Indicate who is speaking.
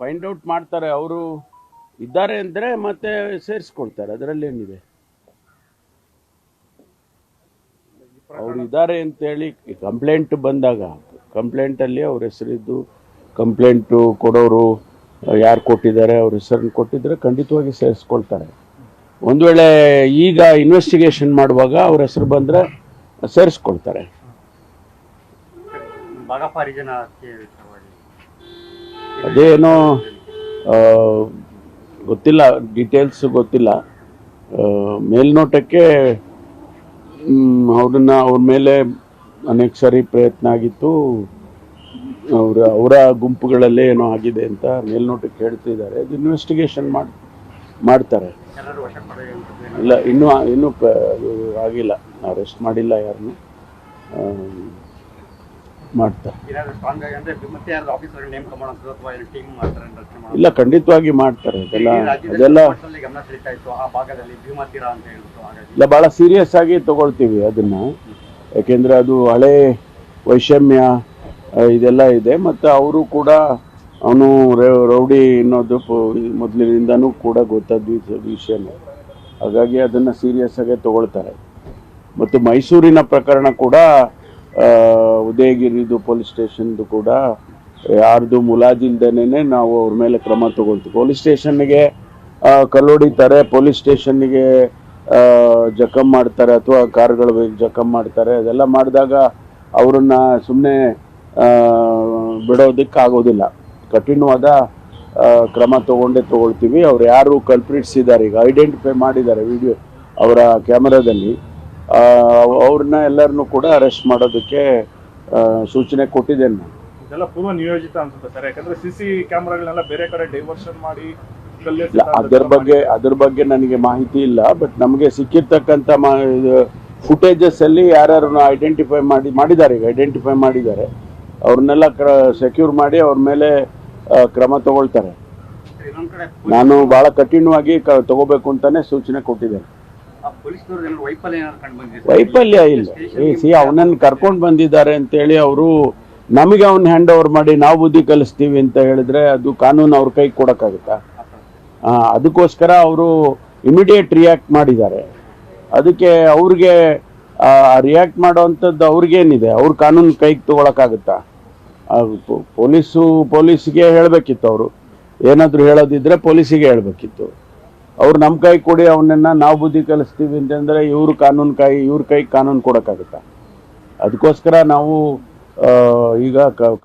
Speaker 1: Find out ಮಾಡ್ತಾರೆ, ಅವರು ಇದ್ದಾರೆ ಅಂದರೆ ಮತ್ತೆ ಸೇರಿಸ್ಕೊಳ್ತಾರೆ ಅದರಲ್ಲೇನಿದೆ ಅವ್ರು ಇದ್ದಾರೆ ಅಂತೇಳಿ ಕಂಪ್ಲೇಂಟ್ ಬಂದಾಗ ಕಂಪ್ಲೇಂಟಲ್ಲಿ ಅವ್ರ ಹೆಸರಿದ್ದು ಕಂಪ್ಲೇಂಟು ಕೊಡೋರು, ಯಾರು ಕೊಟ್ಟಿದ್ದಾರೆ, ಅವ್ರ ಹೆಸರನ್ನು ಕೊಟ್ಟಿದ್ರೆ ಖಂಡಿತವಾಗಿ ಸೇರಿಸ್ಕೊಳ್ತಾರೆ. ಒಂದು ವೇಳೆ ಈಗ ಇನ್ವೆಸ್ಟಿಗೇಷನ್ ಮಾಡುವಾಗ ಅವ್ರ ಹೆಸರು ಬಂದರೆ ಸೇರಿಸ್ಕೊಳ್ತಾರೆ. ಅದೇನೋ ಗೊತ್ತಿಲ್ಲ ಡೀಟೇಲ್ಸ್ ಗೊತ್ತಿಲ್ಲ. ಮೇಲ್ನೋಟಕ್ಕೆ ಅವ್ರನ್ನ ಅವ್ರ ಮೇಲೆ ಅನೇಕ ಸಾರಿ ಪ್ರಯತ್ನ ಆಗಿತ್ತು. ಅವರ ಅವರ ಗುಂಪುಗಳಲ್ಲೇ ಏನೋ ಆಗಿದೆ ಅಂತ ಮೇಲ್ನೋಟಕ್ಕೆ ಹೇಳ್ತಿದ್ದಾರೆ. ಅದು ಇನ್ವೆಸ್ಟಿಗೇಷನ್ ಮಾಡಿ, ಮಾಡ್ತಾರೆ. ಇಲ್ಲ, ಇನ್ನೂ ಇನ್ನೂ ಆಗಿಲ್ಲ. ಅರೆಸ್ಟ್ ಮಾಡಿಲ್ಲ ಯಾರನ್ನು. ಮಾಡ್ತಾರೆ ಇಲ್ಲ ಖಂಡಿತವಾಗಿ ಮಾಡ್ತಾರೆ. ಅದೆಲ್ಲ ಇಲ್ಲ ಭಾಳ ಸೀರಿಯಸ್ ಆಗಿ ತಗೊಳ್ತೀವಿ ಅದನ್ನ. ಯಾಕೆಂದ್ರೆ ಅದು ಹಳೆ ವೈಷಮ್ಯ ಇದೆಲ್ಲ ಇದೆ. ಮತ್ತು ಅವರು ಕೂಡ ಅವನು ರೌಡಿ ಅನ್ನೋದು ಮೊದಲಿನಿಂದನೂ ಕೂಡ ಗೊತ್ತಾದ ವಿಷಯ ವಿಷಯನೇ. ಹಾಗಾಗಿ ಅದನ್ನು ಸೀರಿಯಸ್ ಆಗಿ ತಗೊಳ್ತಾರೆ. ಮತ್ತು ಮೈಸೂರಿನ ಪ್ರಕರಣ ಕೂಡ ಉದಯಗಿರಿದು ಪೊಲೀಸ್ ಸ್ಟೇಷನ್ದು ಕೂಡ ಯಾರ್ದು ಮುಲಾಜಿಲ್ದೇನೆ ನಾವು ಅವ್ರ ಮೇಲೆ ಕ್ರಮ ತಗೊಳ್ತೀವಿ. ಪೊಲೀಸ್ ಸ್ಟೇಷನ್ಗೆ ಕಲ್ಲೊಡಿತಾರೆ, ಪೊಲೀಸ್ ಸ್ಟೇಷನ್ಗೆ ಜಖಮ್ ಮಾಡ್ತಾರೆ ಅಥವಾ ಕಾರ್ಗಳು ಜಖಮ್ ಮಾಡ್ತಾರೆ. ಅದೆಲ್ಲ ಮಾಡಿದಾಗ ಅವರನ್ನ ಸುಮ್ಮನೆ ಬಿಡೋದಕ್ಕೆ ಆಗೋದಿಲ್ಲ ಕಠಿಣವಾದ ಕ್ರಮ ತಗೊಂಡೇ ತಗೊಳ್ತೀವಿ. ಅವ್ರು ಯಾರು ಕಲ್ಪ್ರಿಟ್ಸ್ ಇದ್ದಾರೆ, ಈಗ ಐಡೆಂಟಿಫೈ ಮಾಡಿದ್ದಾರೆ ವಿಡಿಯೋ ಅವರ ಕ್ಯಾಮರಾದಲ್ಲಿ ಅವ್ರನ್ನ ಎಲ್ಲರನ್ನೂ ಕೂಡ ಅರೆಸ್ಟ್ ಮಾಡೋದಕ್ಕೆ ಸೂಚನೆ ಕೊಟ್ಟಿದ್ದೇನೆ ನಾನು.
Speaker 2: ಇದೆಲ್ಲ ಪೂರ್ವ ನಿಯೋಜಿತ ಅನ್ಸುತ್ತೆ ಸರ್ ಯಾಕಂದ್ರೆ ಸಿ ಸಿ ಕ್ಯಾಮ್ರಾಗಳನ್ನೆಲ್ಲ ಬೇರೆ ಕಡೆ ಡೈವರ್ಷನ್ ಮಾಡಿ
Speaker 1: ಅದ್ರ ಬಗ್ಗೆ ಅದ್ರ ಬಗ್ಗೆ ನನಗೆ ಮಾಹಿತಿ ಇಲ್ಲ ಬಟ್ ನಮಗೆ ಸಿಕ್ಕಿರ್ತಕ್ಕಂಥ ಫುಟೇಜಸ್ ಅಲ್ಲಿ ಯಾರ್ಯಾರನ್ನ ಐಡೆಂಟಿಫೈ ಮಾಡಿ ಮಾಡಿದ್ದಾರೆ ಈಗ ಐಡೆಂಟಿಫೈ ಮಾಡಿದ್ದಾರೆ. ಅವ್ರನ್ನೆಲ್ಲ ಸೆಕ್ಯೂರ್ ಮಾಡಿ ಅವ್ರ ಮೇಲೆ ಕ್ರಮ ತಗೊಳ್ತಾರೆ. ನಾನು ಬಹಳ ಕಠಿಣವಾಗಿ ತಗೋಬೇಕು ಅಂತಾನೆ ಸೂಚನೆ ಕೊಟ್ಟಿದ್ದೇನೆ.
Speaker 3: ವೈಫಲ್ಯ
Speaker 1: ಇಲ್ಲ. ಸಿ ಅವನನ್ನ ಕರ್ಕೊಂಡು ಬಂದಿದ್ದಾರೆ ಅಂತೇಳಿ ಅವರು ನಮಗೆ ಅವ್ನ ಹ್ಯಾಂಡ್ ಓವರ್ ಮಾಡಿ ನಾವು ಬುದ್ಧಿ ಕಲಿಸ್ತೀವಿ ಅಂತ ಹೇಳಿದ್ರೆ ಅದು ಕಾನೂನು ಅವ್ರ ಕೈ ಕೊಡೋಕ್ಕಾಗುತ್ತಾ? ಅದಕ್ಕೋಸ್ಕರ ಅವರು ಇಮಿಡಿಯೇಟ್ ರಿಯಾಕ್ಟ್ ಮಾಡಿದ್ದಾರೆ. ಅದಕ್ಕೆ ಅವ್ರಿಗೆ ರಿಯಾಕ್ಟ್ ಮಾಡೋವಂಥದ್ದು ಅವ್ರಿಗೇನಿದೆ? ಅವ್ರ ಕಾನೂನು ಕೈಗೆ ತಗೊಳಕ್ಕಾಗುತ್ತಾ? ಪೊಲೀಸು ಪೊಲೀಸಿಗೆ ಹೇಳಬೇಕಿತ್ತು ಅವರು. ಏನಾದರೂ ಹೇಳೋದಿದ್ರೆ ಪೊಲೀಸಿಗೆ ಹೇಳಬೇಕಿತ್ತು. ಅವ್ರು ನಮ್ಮ ಕೈ ಕೊಡಿ, ಅವನನ್ನ ನಾವು ಬುದ್ಧಿ ಕಲಿಸ್ತೀವಿ ಅಂತಂದರೆ ಇವ್ರ ಕಾನೂನು ಕೈ, ಇವ್ರ ಕೈ ಕಾನೂನು ಕೊಡೋಕ್ಕಾಗುತ್ತಾ? ಅದಕ್ಕೋಸ್ಕರ ನಾವು ಈಗ